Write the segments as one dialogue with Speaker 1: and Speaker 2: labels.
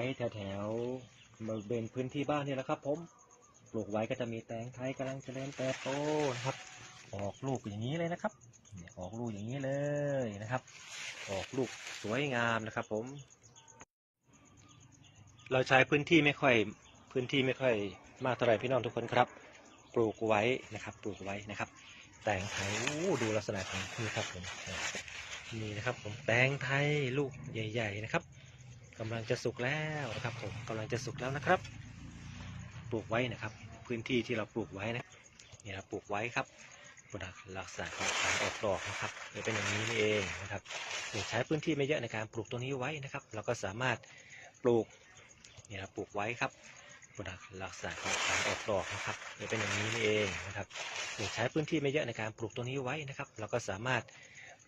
Speaker 1: ว้แถวแถวๆบริเวณพื้นที่บ้านนี่แหละครับ ผม ปลูกไว้ก็จะมีแตงไทยกำลังเจริญเติบโตนะครับ ออกลูกอย่างนี้เลยนะครับ ออกลูกอย่างนี้เลยนะครับ ออกลูกสวยงามนะครับ ผม เราใช้พื้นที่ไม่ค่อยพื้นที่ไม่ค่อยมากเท่าไหร่พี่น้องทุกคนครับ ปลูกไว้นะครับ ปลูกไว้นะครับ แตงไทยอู้ดูลักษณะของนี่ครับผมนี่นะครับ ผมแตงไทยลูกใหญ่ ๆ นะครับ กำลังจะสุกแล้วนะครับผมกำลังจะสุกแล้วนะครับ ปลูกไว้นะครับ พื้นที่ที่เราปลูกไว้นะเนี่ยเราปลูกไว้ครับลักษณะของการออกดอกนะครับจะเป็นอย่างนี้นี่เองนะครับเนี่ยใช้พื้นที่ไม่เยอะในการปลูกตัวนี้ไว้นะครับ เราก็สามารถปลูกเนี่ยเราปลูกไว้ครับลักษณะของการออกดอกนะครับจะเป็นอย่างนี้นี่เองนะครับเนี่ยใช้พื้นที่ไม่เยอะในการปลูกตัวนี้ไว้นะครับ เราก็สามารถ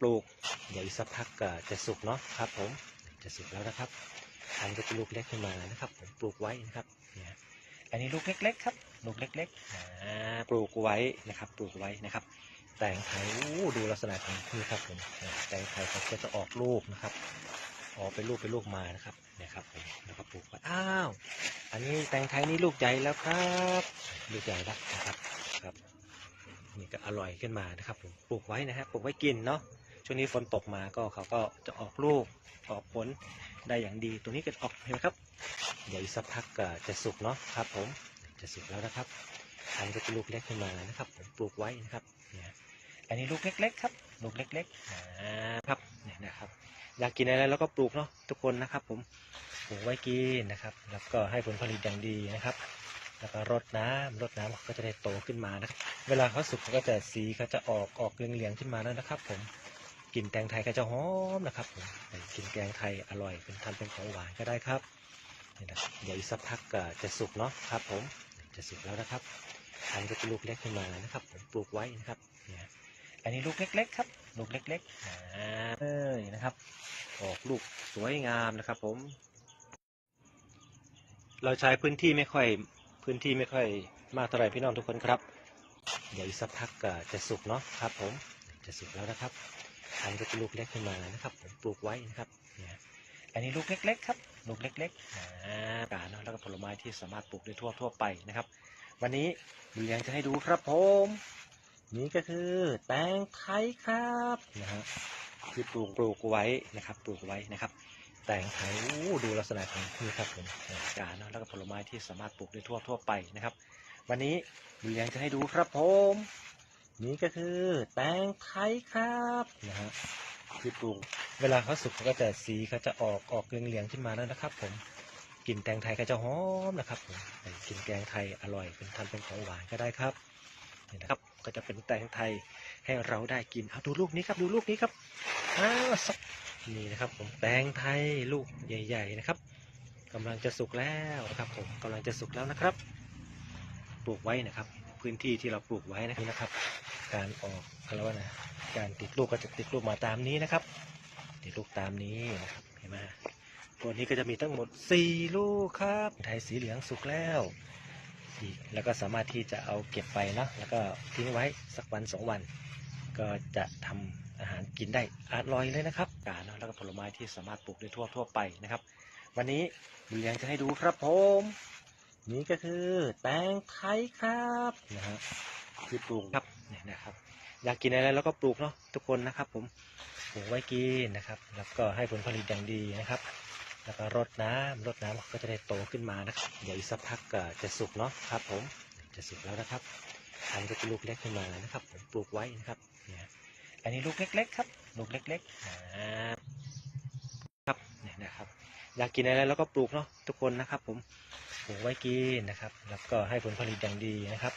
Speaker 1: ปลูกเดี๋ยวอีกสักพักจะสุกเนาะครับผม จะสุกแล้วนะครับอันก็จะลูกเล็กขึ้นมานะครับ ผมปลูกไว้นะครับเนี่ยอันนี้ลูกเล็กๆครับ ลูกเล็กๆปลูกไว้นะครับ ปลูกไว้นะครับแตงไทยดูลักษณะของนี่ครับผมแตงไทยเขาก็จะออกลูกนะครับ ออกเป็นลูกเป็นลูกมานะครับนี่ยครับผมแล้วก็ปลูกไว้อ้าว อันนี้แตงไทยนี่ลูกใหญ่แล้วครับลูกใหญ่แล้วนะครับครับนี่ก็อร่อยขึ้นมานะครับผมปลูกไว้นะฮะปลูกไว้กินเนาะ ช่วงนี้ฝนตกมาก็เขาก็จะออกลูกออกผลได้อย่างดี ตัวนี้ก็ออกเห็นไหมครับ เดี๋ยวอีกสักพักก็จะสุกเนาะครับ ผมจะสุกแล้วนะครับอันก็จะลูกเล็กขึ้นมานะครับ ผมปลูกไว้นะครับเนี่ยอันนี้ลูกเล็กๆครับ ลูกเล็กๆอ่าครับเนี่ยนะครับ อยากกินอะไรแล้วก็ปลูกเนาะทุกคนนะครับ ผมปลูกไว้กินนะครับ แล้วก็ให้ผลผลิตอย่างดีนะครับ แล้วก็รดน้ำรดน้ำก็จะได้โตขึ้นมานะครับ เวลาเขาสุกเขาก็จะสีเขาจะออกออกเหลืองๆขึ้นมาแล้วนะครับ ผม กินแตงไทยก็จะหอมนะครับกินแกงไทยอร่อย เป็นทำเป็นของหวานก็ได้ครับนี่นะเดี๋ยวอีกสักพักก็จะสุกเนาะครับ ผมจะสุกแล้วนะครับอันก็จะลูกเล็กขึ้นมานะครับผมปลูกไว้นะครับเนี่ยอันนี้ลูกเล็กๆครับ ลูกเล็กๆอ่าเอ้ยนะครับ ออกลูกสวยงามนะครับ ผม เราใช้พื้นที่ไม่ค่อยพื้นที่ไม่ค่อยมากเท่าไหร่พี่น้องทุกคนครับ เดี๋ยวอีกสักพักก็จะสุกเนาะครับ ผมจะสุกแล้วนะครับ อันก็จะลูกเล็กขึ้นมานะครับผมปลูกไว้นะครับเนี่ยอันนี้ลูกเล็กๆครับลูกเล็กๆอ่ากาเนาะแล้วก็ผลไม้ที่สามารถปลูกได้ทั่วทั่วไปนะครับ วันนี้บุญเลี้ยงจะให้ดูครับผมนี่ก็คือแตงไทยครับนะฮะที่ปลูกปลูกไว้นะครับ ปลูกไว้นะครับ แตงไทยอู้ดูลักษณะของนี่ครับผมกาเนาะแล้วก็ผลไม้ที่สามารถปลูกได้ทั่วทั่วไปนะครับ วันนี้บุญเลี้ยงจะให้ดูครับผม นี่ก็คือแตงไทยครับนะฮะที่ปลูกเวลาเขาสุกเขาก็จะสีเขาจะออกออกเหลืองๆขึ้นมาแล้วนะครับ ผมกลิ่นแตงไทยก็จะหอมนะครับผมกลิ่นแกงไทยอร่อยเป็นทำเป็นของหวานก็ได้ครับนี่นะครับก็จะเป็นแตงไทยให้เราได้กินเอาดูลูกนี้ครับดูลูกนี้ครับอ้าวสักนี่นะครับ ผมแตงไทยลูกใหญ่ ๆ นะครับกำลังจะสุกแล้วนะครับ ผมกำลังจะสุกแล้วนะครับ ปลูกไว้นะครับ พื้นที่ที่เราปลูกไว้นะครับ การออกอะไรวะนะการติดลูกก็จะติดลูกมาตามนี้นะครับ ติดลูกตามนี้นะครับเห็นไหมตัวนี้ก็จะมีทั้งหมด 4 ลูกครับไทยสีเหลืองสุกแล้วแล้วก็สามารถที่จะเอาเก็บไปนะแล้วก็ทิ้งไว้สักวันสองวัน ก็จะทำอาหารกินได้อร่อยเลยนะครับกาเนาะแล้วก็ผลไม้ที่สามารถปลูกได้ทั่วทั่วไปนะครับ วันนี้บุญเลี้ยงจะให้ดูครับผม นี่ก็คือแตงไทยครับนะฮะที่ปลูกครับ เนี่ยนะครับ อยากกินอะไรแล้วก็ปลูกเนาะทุกคนนะครับ ผมปลูกไว้กินนะครับ แล้วก็ให้ผลผลิตอย่างดีนะครับ แล้วก็รดน้ำรดน้ำก็จะได้โตขึ้นมานะครับเดี๋ยวอีกสักพักก็จะสุกเนาะครับ ผมจะสุกแล้วนะครับอันก็จะลูกเล็กขึ้นมานะครับ ผมปลูกไว้นะครับเนี่ยอันนี้ลูกเล็ก ๆ ครับ ลูกเล็กๆอ่าครับเนี่ยนะครับ อยากกินอะไรแล้วก็ปลูกเนาะทุกคนนะครับ ผมปลูกไว้กินนะครับ แล้วก็ให้ผลผลิตอย่างดีนะครับ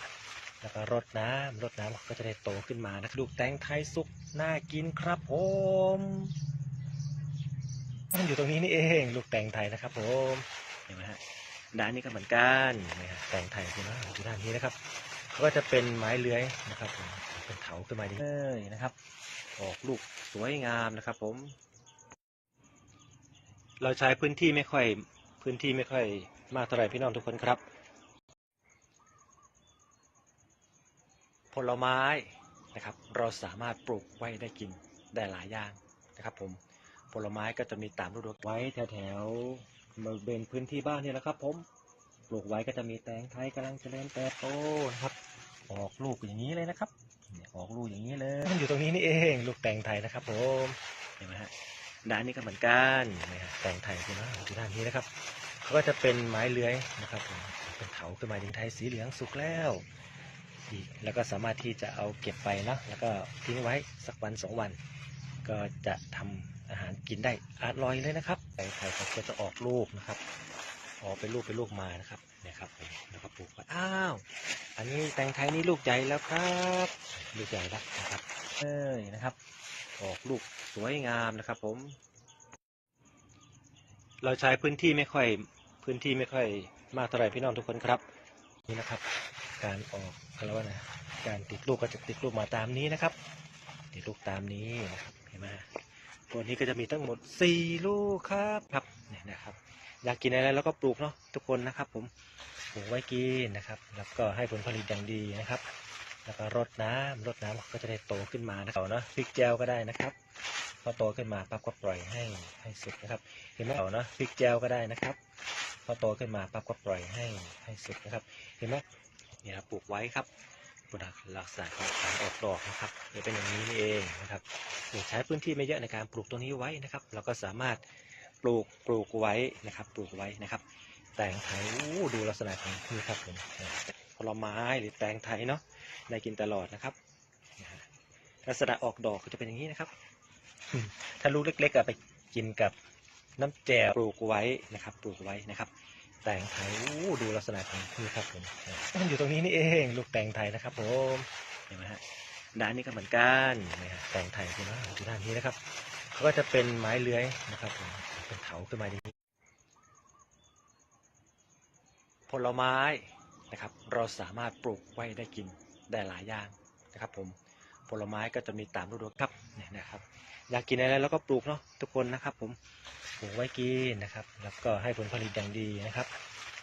Speaker 1: แล้วก็รดน้ำรดน้ำก็จะได้โตขึ้นมานะลูกแตงไทยสุกน่ากินครับผมมันอยู่ตรงนี้นี่เอง ลูกแตงไทยนะครับผมเห็นไหมฮะด้านนี้ก็เหมือนกันนะฮะแตงไทยนะอยู่ด้านนี้นะครับเขาก็จะเป็นไม้เลื้อยนะครับผมเป็นเถาขึ้นมาดีเลยนะครับ ออกลูกสวยงามนะครับ ผม เราใช้พื้นที่ไม่ค่อยพื้นที่ไม่ค่อยมากเท่าไหร่พี่น้องทุกคนครับ ผลไม้นะครับ เราสามารถปลูกไว้ได้กินได้หลายอย่างนะครับผมผลไม้ก็จะมีตามฤดูกาลไว้แถวแถวๆบริเวณพื้นที่บ้านนี่แหละครับผมปลูกไว้ก็จะมีแตงไทยกำลังจเจริญเติบโตนะครับ ออกลูกอย่างนี้เลยนะครับออกลูกอย่างนี้เลยมันอยู่ตรงนี้นี่เองลูกแตงไทยนะครับ ผมเห็นไหมฮะด้านนี้ก็เหมือนกันนะฮะแตงไทยคือนะอยู่ด้านนี้นะครับก็จะเป็นไม้เลื้อยนะครับเป็นเถาขึ้นมาดินไทยสีเหลืองสุกแล้ว อีก แล้วก็สามารถที่จะเอาเก็บไปนะแล้วก็ทิ้งไว้สักวันสองวัน ก็จะทำอาหารกินได้อร่อยเลยนะครับแตงไทยเขาก็จะออกลูกนะครับ ออกเป็นลูกเป็นลูกมานะครับเนี่ยครับแล้วก็ปลูกไว้อ้าวอันนี้แตงไทยนี่ลูกใหญ่แล้วครับลูกใหญ่แล้วนะครับเอ้ยนะครับ ออกลูกสวยงามนะครับ ผม เราใช้พื้นที่ไม่ค่อยพื้นที่ไม่ค่อยมากเท่าไหร่พี่น้องทุกคนครับ นี่นะครับ การออก อะไรวะนะการติดลูกก็จะติดลูกมาตามนี้นะครับ ติดลูกตามนี้นะครับเห็นไหมตัวนี้ก็จะมีทั้งหมดสี่ลูกครับครับเนี่ยนะครับ อยากกินอะไรแล้วก็ปลูกเนาะทุกคนนะครับ ผมปลูกไว้กินนะครับ แล้วก็ให้ผลผลิตอย่างดีนะครับ แล้วก็รดน้ำรดน้ำก็จะได้โตขึ้นมานะครับเนาะพริกแจวก็ได้นะครับพอโตขึ้นมาปั๊บก็ปล่อยให้ให้สุกนะครับ เห็นไหมเอาเนาะพริกแจวก็ได้นะครับพอโตขึ้นมาปั๊บก็ปล่อยให้ให้สุกนะครับ เห็นไหม นี่ยปลูกไว้ครับลักษณะของการออกดอกนะครับจะเป็นอย่างนี้นี่เองนะครับใช้พื้นที่ไม่เยอะในการปลูกตรงนี้ไว้นะครับ เราก็สามารถปลูกปลูกไว้นะครับ ปลูกไว้นะครับ แตงไทยดูลักษณะของนี่ครับผมผลไม้หรือแตงไทยเนาะได้กินตลอดนะครับลักษณะออกดอกก็จะเป็นอย่างนี้นะครับ ถ้าลูกเล็กๆไปกินกับน้ำแจ่ปลูกไว้นะครับ ปลูกไว้นะครับ แตงไทยดูลักษณะของนี่ครับผมมันอยู่ตรงนี้นี่เอง ลูกแตงไทยนะครับผมเห็นไหมฮะด้านนี้ก็เหมือนกันนะฮะแตงไทยคือนะอยู่ด้านนี้นะครับเขาก็จะเป็นไม้เลื้อยนะครับผมเป็นเถาขึ้นมาดีผลไม้นะครับ เราสามารถปลูกไว้ได้กินได้หลายอย่างนะครับผม ผลไม้ก็จะมีตามฤดูครับเนี่ยนะครับ อยากกินอะไรแล้วก็ปลูกเนาะทุกคนนะครับ ผมปลูกไว้กินนะครับ แล้วก็ให้ผลผลิตอย่างดีนะครับ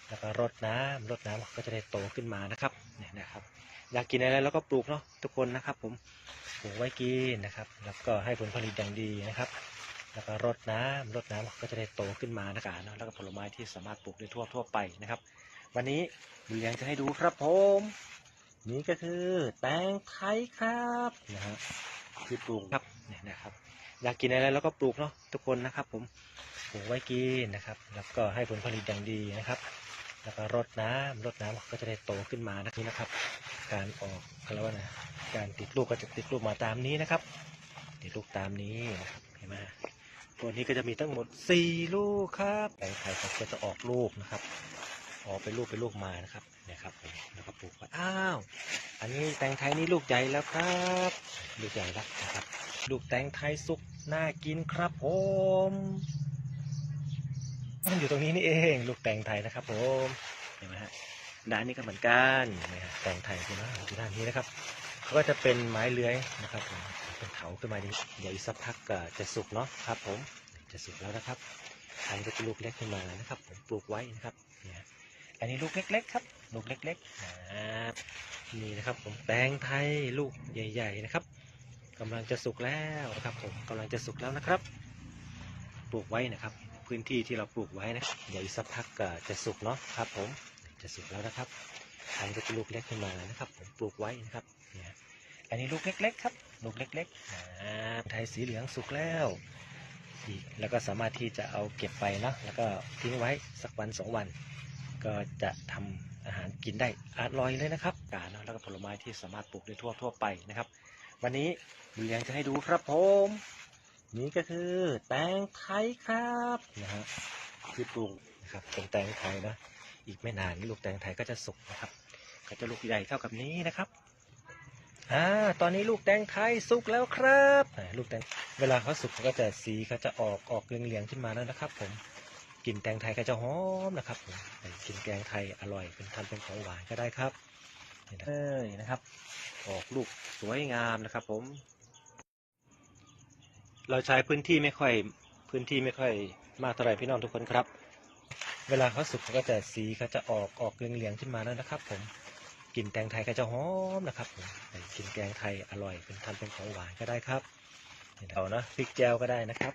Speaker 1: แล้วก็รดน้ำรดน้ำก็จะได้โตขึ้นมานะครับเนี่ยนะครับ อยากกินอะไรแล้วก็ปลูกเนาะทุกคนนะครับ ผมปลูกไว้กินนะครับ แล้วก็ให้ผลผลิตอย่างดีนะครับแล้วก็รดน้ำรดน้ำก็จะได้โตขึ้นมานะครับแล้วก็ผลไม้ที่สามารถปลูกได้ทั่วทั่วไปนะครับ วันนี้บุญเลี้ยงจะให้ดูครับผม นี่ก็คือแตงไทยครับนะฮะที่ปลูกครับเนี่ยนะครับ อยากกินอะไรแล้วก็ปลูกเนาะทุกคนนะครับ ผมปลูกไว้กินนะครับ แล้วก็ให้ผลผลิตอย่างดีนะครับ แล้วก็รดน้ำรดน้ำก็จะได้โตขึ้นมานะนี่นะครับ การออกเขาเรียกว่านะการติดลูกก็จะติดลูกมาตามนี้นะครับ ติดลูกตามนี้นะครับเห็นไหมตัวนี้ก็จะมีทั้งหมดสี่ลูกครับแตงไทยก็จะออกลูกนะครับ ออกเป็นลูกเป็นลูกมานะครับเนี่ยครับแล้วก็ปลูกไว้อ้าว อันนี้แตงไทยนี่ลูกใหญ่แล้วครับลูกใหญ่แล้วนะครับ ลูกแตงไทยสุกน่ากินครับผมมันอยู่ตรงนี้นี่เอง ลูกแตงไทยนะครับผมเห็นไหมฮะด้านนี้ก็เหมือนกันนะฮะแตงไทยคือนะดูด้านนี้นะครับเขาก็จะเป็นไม้เลื้อยนะครับผมเป็นเถาขึ้นมาดีเดี๋ยวอีกสักพักจะสุกเนาะครับ ผมจะสุกแล้วนะครับอันนี้ก็จะลูกเล็กขึ้นมานะครับ ผมปลูกไว้นะครับเนี่ย อันนี้ลูกเล็ก ๆ ครับ ลูกเล็กๆนะครับนี่นะครับผมแตงไทยลูกใหญ่ ๆ นะครับกำลังจะสุกแล้วนะครับผมกำลังจะสุกแล้วนะครับ ปลูกไว้นะครับ พื้นที่ที่เราปลูกไว้นะเดี๋ยวอีกสักพักก็จะสุกเนาะครับ ผมจะสุกแล้วนะครับอันนี้ก็จะลูกเล็กขึ้นมานะครับ ผมปลูกไว้นะครับเนี่ยอันนี้ลูกเล็ก ๆ ครับ ลูกเล็กๆนะครับไทยสีเหลืองสุกแล้วแล้วก็สามารถที่จะเอาเก็บไปเนาะแล้วก็ทิ้งไว้สักวันสองวัน ก็จะทำอาหารกินได้อร่อยเลยนะครับกานแล้วก็ผลไม้ที่สามารถปลูกได้ทั่วทั่วไปนะครับ วันนี้บุญเลี้ยงจะให้ดูครับผม นี่ก็คือแตงไทยครับนะฮะที่ปลูกนะครับเป็นแตงไทยนะอีกไม่นานลูกแตงไทยก็จะสุกนะครับ ก็จะลูกใหญ่เท่ากับนี้นะครับอ่าตอนนี้ลูกแตงไทยสุกแล้วครับลูกแตงเวลาเขาสุกเขาก็จะสีเขาจะออกออกเหลืองๆขึ้นมาแล้วนะครับ ผมกลิ่นแตงไทยก็จะหอมนะครับผม กินแกงไทยอร่อย เป็นทำเป็นของหวานก็ได้ครับนี่นะเอ้ยนะครับ ออกลูกสวยงามนะครับ ผม เราใช้พื้นที่ไม่ค่อยพื้นที่ไม่ค่อยมากเท่าไหร่พี่น้องทุกคนครับ เวลาเขาสุกเขาก็จะสีเขาจะออกออกเหลืองๆขึ้นมาแล้วนะครับ ผมกลิ่นแตงไทยก็จะหอมนะครับผมไปกินแกงไทยอร่อย เป็นทำเป็นของหวานก็ได้ครับนี่นะเอานะพริกแจวก็ได้นะครับ